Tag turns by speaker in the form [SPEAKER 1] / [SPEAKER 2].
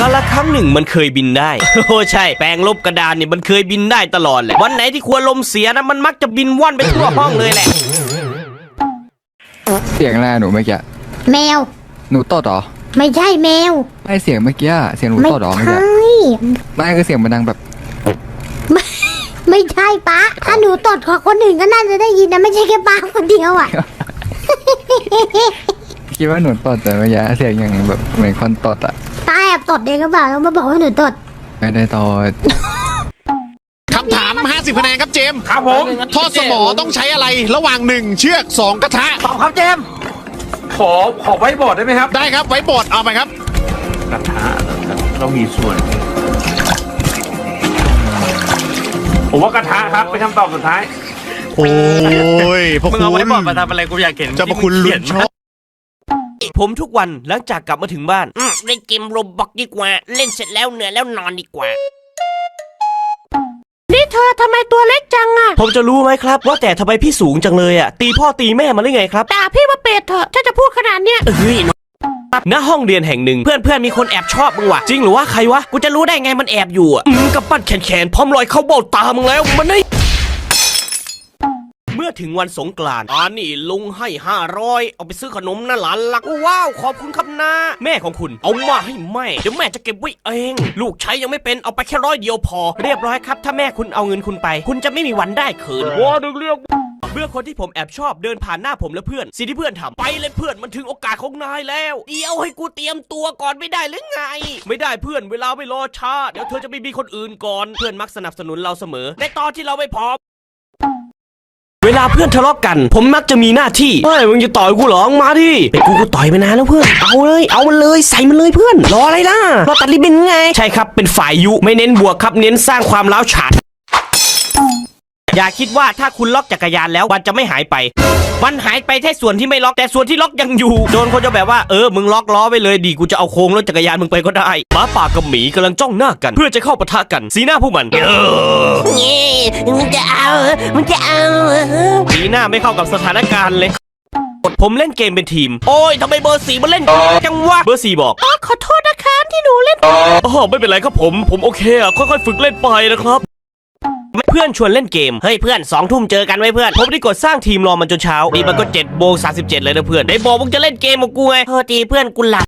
[SPEAKER 1] ก็ละครั้งหนึ่งมันเคยบินได้ โอ้ใช่ แปลงลบกระดานเนี่ยมันเคยบินได้ตลอดแหละ วันไหนที่ควรลมเสียนะมันมักจะบินว่อนไปทั่วห้องเลยแหละ
[SPEAKER 2] เสียงอะไรหนูเมื่อกี้
[SPEAKER 3] แมว
[SPEAKER 2] หนูตดเหรอ
[SPEAKER 3] ไม่ใช่แมว
[SPEAKER 2] ไม่เสียงเมื่อกี้อะเสียงหนู
[SPEAKER 3] ไม่
[SPEAKER 2] ตดเหรอเมื่อ
[SPEAKER 3] ใช่
[SPEAKER 2] กี้ไม่คือเสียงมันดังแบบ
[SPEAKER 3] ไม่ไม่ใช่ป้าถ้าหนูตดของคนอื่นก็น่าจะได้ยินนะไม่ใช่แค่ป้าคนเดียวอะ
[SPEAKER 2] คิดว่าหนูตดแต่เมื่อกี้เสียงอย่างแบบเหมือนคนตดอะ
[SPEAKER 3] ป้าแอบ ตดเองก็เปล่าแล้วมาบอกว่าหนูตด
[SPEAKER 2] ไม่ได้ตด
[SPEAKER 4] คำถาม 50คะแนนครับเจมส์
[SPEAKER 5] ครับผม
[SPEAKER 4] ทอดสมอต้องใช้อะไรระหว่าง 1 เชือก 2 กระทะ
[SPEAKER 5] ตอบครับเจมส์ขอขอไว้บอร์ดได้ไหมครับ
[SPEAKER 4] ได้ครับไว้บอร์ดเอาไปครับ
[SPEAKER 5] กระทะเรามีส่วน ผมว่ากระทะครับเป็นคำตอบสุดท้าย
[SPEAKER 4] โอ้ยพวก
[SPEAKER 6] มึง
[SPEAKER 4] คุ
[SPEAKER 6] เอาไว้
[SPEAKER 4] ณ
[SPEAKER 6] บอกมาทำอะไรกูอยากเห็น
[SPEAKER 4] เจะพระคุณลุ้นโชค
[SPEAKER 1] ผมทุกวันหลังจากกลับมาถึงบ้าน
[SPEAKER 7] อืมเล่นเกมโรบอกดีกว่า เล่นเสร็จแล้วเหนื่อยแล้วนอนดีกว่า
[SPEAKER 3] นี่เธอทำไมตัวเล็กจังอะ
[SPEAKER 1] ผมจะรู้ไหมครับ ว่าแต่ทำไมพี่สูงจังเลยอะ ตีพ่อตีแม่มาได้ไงครับ
[SPEAKER 3] ด่าพี่ว่าเป็ดเถอะถ้าจะพูดขนาดเนี้ย
[SPEAKER 1] เฮ้ยณห้องเรียนแห่งหนึ่งเพื่อนเพื่อนๆมีคนแอบชอบมึงว่ะจริงหรือว่าใครวะกูจะรู้ได้ไงมันแอบอยู่อะมึงกับปั้นแขนๆพร้อมรอยเข้าเบ้าตามึงแล้วมันได้เมื่ อถึงวันสงกรานต์อ่านี่ลุงให้ห้าร้อยเอาไปซื้อขนมนะหลานลักว้าว ขอบคุณครับนาแม่ของคุณเอามาให้แม่เดี๋ยวแม่จะเก็บไว้เอง ลูกใช้ยังไม่เป็นเอาไปแค่ร้อยเดียวพอ เรียบร้อยครับ ถ้าแม่คุณเอาเงินคุณไป คุณจะไม่มีวันได้คืนว้าดึงเรียกเมื่อคนที่ผมแอบชอบเดินผ่านหน้าผมและเพื่อนสิ่งที่เพื่อนทำไปเลยเพื่อนมันถึงโอกาสของนายแล้ว เดี๋ยวให้กูเตรียมตัวก่อนไม่ได้หรือไง ไม่ได้เพื่อนเวลาไม่รอช้าเดี๋ยวเธอจะไม่มีคนอื่นก่อนเพื่อนมักสนับสนุนเราเสมอ ในตอนที่เราไม่พร้อม เวลาเพื่อนทะเลาะกัน ผมมักจะมีหน้าที่เฮ้ยมึงจะต่อยกูเหรอมึงมาดิเป็นกูก็ต่อยไปนานแล้วเพื่อน เอาเลย เอามันเลยใส่มันเลยเพื่อน รออะไรล่ะรอตัดริบบิ้นไง ใช่ครับเป็นฝ่ายยุไม่เน้นบวกครับเน้นสร้างความร้าวฉาน อย่าคิดว่าถ้าคุณล็อกจักรยานแล้วมันจะไม่หายไป มันหายไปแค่ส่วนที่ไม่ล็อกแต่ส่วนที่ล็อกยังอยู่ โดนคนจะแบบว่าเออมึงล็อกล้อไปเลยดีกูจะเอาโค้งรถจักรยานมึงไปก็ได้หมาป่ากับหมีกำลังจ้องหน้ากัน เพื่อจะเข้าปะทะกัน สีหน้าพวกมัน
[SPEAKER 7] นี่มึงจะเอามึงจะเอา
[SPEAKER 1] สีหน้าไม่เข้ากับสถานการณ์เลยผมเล่นเกมเป็นทีม โอ้ยทำไมเบอร์สีมันเล่นจังวะ เบอร์สีบอก
[SPEAKER 3] อ๋อขอโทษนะคะที่หนูเล่น
[SPEAKER 1] อ๋อไม่เป็นไรครับผม ผมโอเคอะค่อยๆ ฝึกเล่นไปนะครับ เพื่อนชวนเล่นเกม เฮ้ยเพื่อนสองทุ่มเจอกันไว้เพื่อน ผมได้กดสร้างทีมรอมันจนเช้า นี่มันก็เจ็ดโมงสาสิบเจ็ดเลยนะเพื่อน ได้บอกมึงจะเล่นเกมกับกูไง
[SPEAKER 7] โทษทีเพื่อนกูหลับ